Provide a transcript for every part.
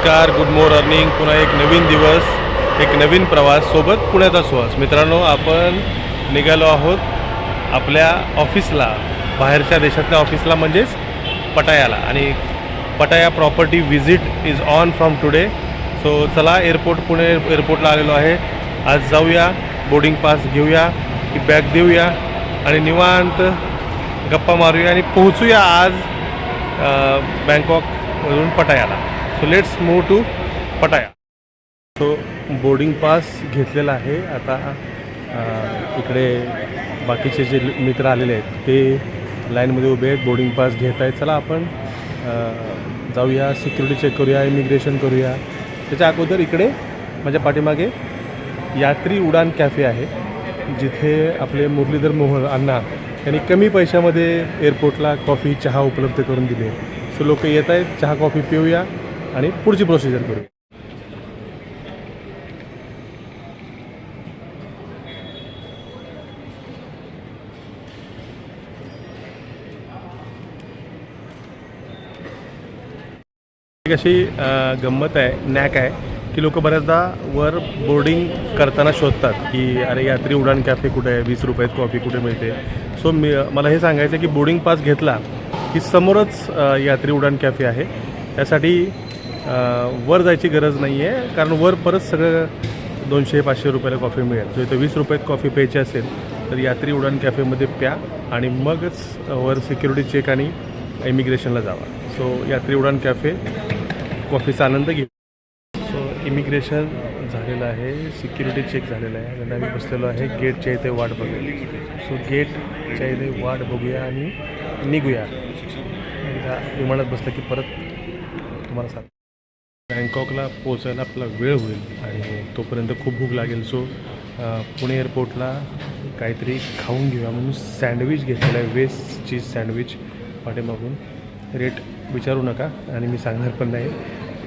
नमस्कार good morning पुन्हा एक नवीन दिवस एक नवीन प्रवास सोबत पुण्याचा सुवास. मित्रांनो आपण निघालो आहोत आपल्या ऑफिसला बाहेरच्या देशातल्या ऑफिसला म्हणजेच पटायाला. आणि Pattaya property visit is on from today. So चला एअरपोर्ट पुणे एअरपोर्टला आलेलो आहे. आज जाऊया बोर्डिंग पास घेऊया की बॅग देऊया आणि निवांत गप्पा मारूया आणि पोहोचूया आज बँकॉकमधून पटायाला. So let's move to Pattaya so boarding pass घेतलेला आहे. आता इकडे बाकीचे जे मित्र आलेले आहेत ते लाईनमध्ये उभे आहेत. बोर्डिंग पास घेत आहेत चला आपण जाऊया सिक्युरिटी चेक करूया इमिग्रेशन करूया. त्याच्या अगोदर इकडे माझ्या पाठीमागे यात्री उडान कॅफे आहे जिथे आपले मुरलीधर मोहन अण्णा यांनी कमी पैशामध्ये एअरपोर्टला कॉफी चहा उपलब्ध करून दिले सो लोक येत आहेत चहा कॉफी पिऊया. आणि पुढची प्रोसिजर करू. एक अशी गंमत आहे नॅक आहे की लोक बऱ्याचदा वर बोर्डिंग करताना शोधतात की अरे यात्री उडान कॅफे कुठे आहे वीस रुपयात कॉफी कुठे मिळते? सो मी मला हे सांगायचं आहे की बोर्डिंग पास घेतला की समोरच यात्री उडान कॅफे आहे. त्यासाठी वर जायची गरज नाही आहे कारण वर परत सगळं दोनशे पाचशे रुपयाला कॉफी मिळेल. जर इथं वीस रुपयात कॉफी प्यायची असेल तर यात्री उडान कॅफेमध्ये प्या आणि मगच वर सिक्युरिटी चेक आणि इमिग्रेशनला जावा. सो यात्री उडान कॅफे कॉफीचा आनंद घेऊ. सो इमिग्रेशन झालेलं आहे सिक्युरिटी चेक झालेलं आहे. आणि आम्ही बसलेलो आहे गेटच्या इथे वाट बघूया सो गेटच्या इथे वाट बघूया आणि निघूया. एकदा विमानात बसलं की परत तुम्हाला सांग बँकॉकला पोचायला आपला वेळ होईल आणि तोपर्यंत खूप भूक लागेल. सो पुणे एअरपोर्टला काहीतरी खाऊन घेऊया म्हणून सँडविच घेतलेला आहे. वेस्ट चीज सँडविच पाठीमागून. रेट विचारू नका आणि मी सांगणार पण नाही.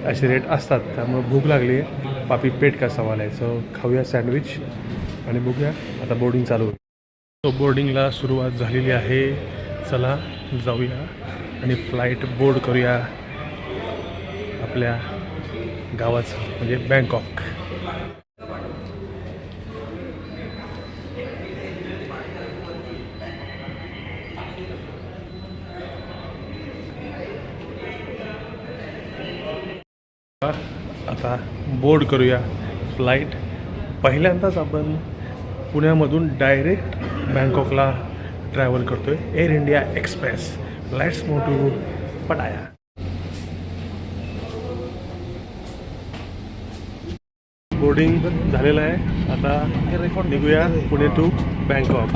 असे रेट असतात त्यामुळे भूक लागली आहे. पापी पेट का सवाल आहे. सो खाऊया सँडविच आणि बघूया. आता बोर्डिंग चालू होईल. सो बोर्डिंगला सुरुवात झालेली आहे. चला जाऊया आणि फ्लाईट बोर्ड करूया. आपल्या गावाचं म्हणजे बँकॉक आता बोर्ड करूया फ्लाईट पहिल्यांदाच आपण पुण्यामधून डायरेक्ट बँकॉकला ट्रॅव्हल करतोय. Air India Express let's move to Pattaya boarding झालेलं आहे. आता निघूया पुणे टू बँकॉक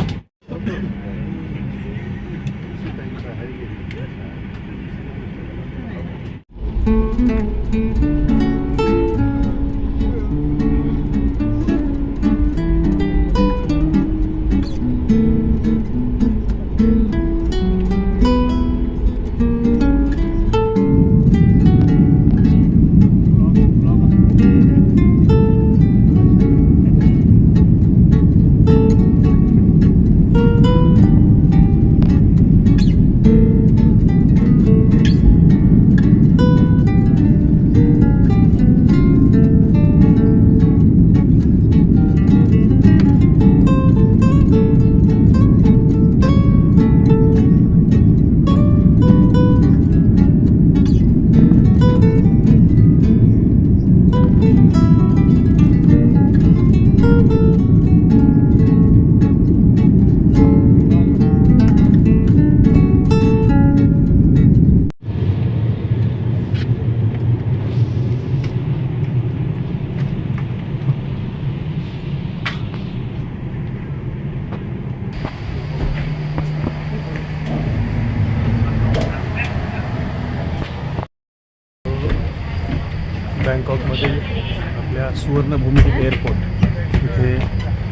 आपल्या सुवर्णभूमी एअरपोर्ट इथे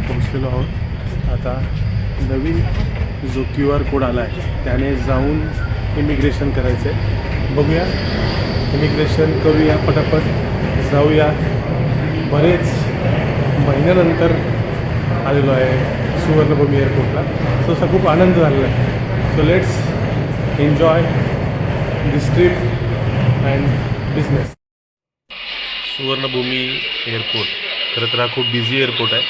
पोहोचलेलो आहोत. आता नवीन जो क्यू आर कोड आला आहे त्याने जाऊन इमिग्रेशन करायचं आहे बघूया. इमिग्रेशन करूया पटापट. जाऊया. बरेच महिन्यानंतर आलेलो आहे सुवर्णभूमी एअरपोर्टला सो असा खूप आनंद झालेला आहे. So let's enjoy this trip and business Suvarnabhumi airport. खरं तर हा खूप बिझी एअरपोर्ट आहे.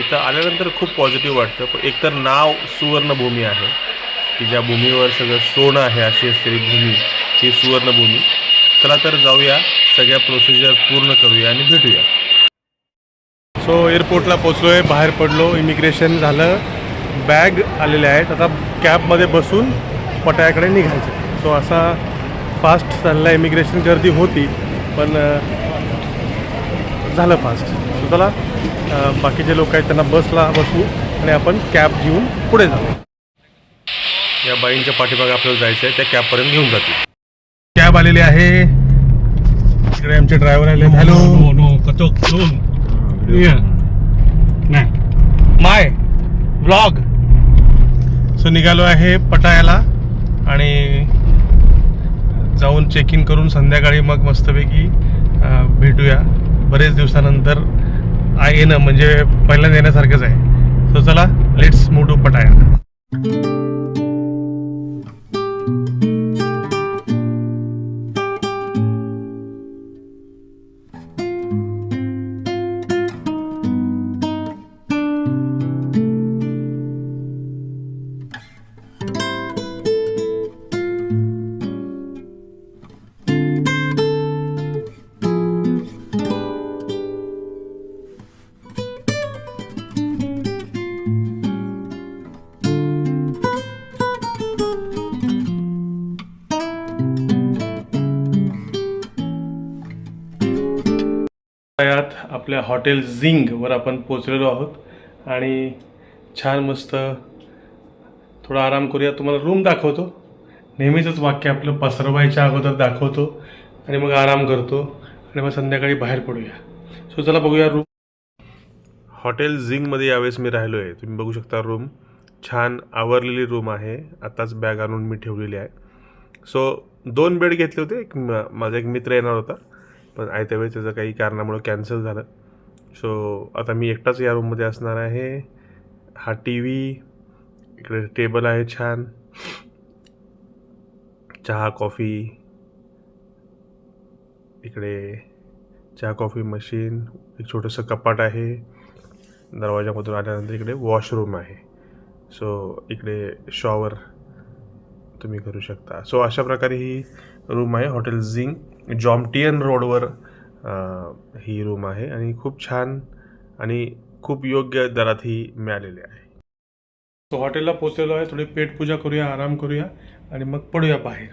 इथं आल्यानंतर खूप पॉझिटिव्ह वाटतं. पण एकतर नाव सुवर्णभूमी आहे की ज्या भूमीवर सगळं सोनं आहे अशी असलेली भूमी ही सुवर्णभूमी. चला तर जाऊया सगळ्या प्रोसिजर पूर्ण करूया आणि भेटूया. सो एअरपोर्टला पोचलो आहे बाहेर पडलो इमिग्रेशन झालं बॅग आलेले आहेत. आता कॅबमध्ये बसून पटायाकडे निघायचं. सो असा फास्ट चालला इमिग्रेशन गर्दी होती. पण झालं फास्ट सो चला बाकीचे लोक आहेत त्यांना बसला बसवू आणि आपण कॅब घेऊन पुढे जाऊ. या बाईंच्या पाठीमागे आपल्याला जायचं आहे त्या कॅबपर्यंत घेऊन जातील. कॅब आलेली आहे. इकडे आमचे ड्रायव्हर आले hello doon. Yeah. Nah. My blog so निघालो आहे पटायाला आणि जाऊन चेक इन करून संध्याकाळी मग मस्तपैकी भेटूया. बरेच दिवसानंतर येणं म्हणजे पहिल्यांदा येण्यासारखंच आहे. सो चला लेट्स मूव टू पटाया. यात आपल्या हॉटेल झिंगवर आपण पोचलेलो आहोत. आणि छान मस्त थोडा आराम करूया. तुम्हाला रूम दाखवतो. नेहमीचंच वाक्य आपलं पसरवायच्या अगोदर दाखवतो. आणि मग आराम करतो. आणि मग संध्याकाळी बाहेर पडूया. सो चला बघूया रूम हॉटेल झिंगमध्ये यावेळेस मी राहिलो आहे तुम्ही बघू शकता रूम छान आवरलेली रूम आहे. आताच बॅग आणून मी ठेवलेली आहे. सो दोन बेड घेतले होते. एक म- माझा एक मित्र येणार होता. पण आयत्या वेळी त्याचं काही कारणामुळे कॅन्सल झालं. सो आता मी एकटाच या रूममध्ये असणार आहे. हा टी व्ही इकडे टेबल आहे छान. चहा कॉफी इकडे चहा कॉफी मशीन एक छोटंसं कपाट आहे. दरवाजामधून आल्यानंतर इकडे वॉशरूम आहे. सो इकडे शॉवर तुम्ही करू शकता. सो अशा प्रकारे ही रूम आहे हॉटेल झिंग जॉमटियन रोडवर ही रूम आहे आणि खूप छान आणि खूप योग्य दरात ही मिळालेली आहे. सो हॉटेलला पोचलेलो आहे. थोडी पेटपूजा करूया आराम करूया आणि मग पडूया बाहेर.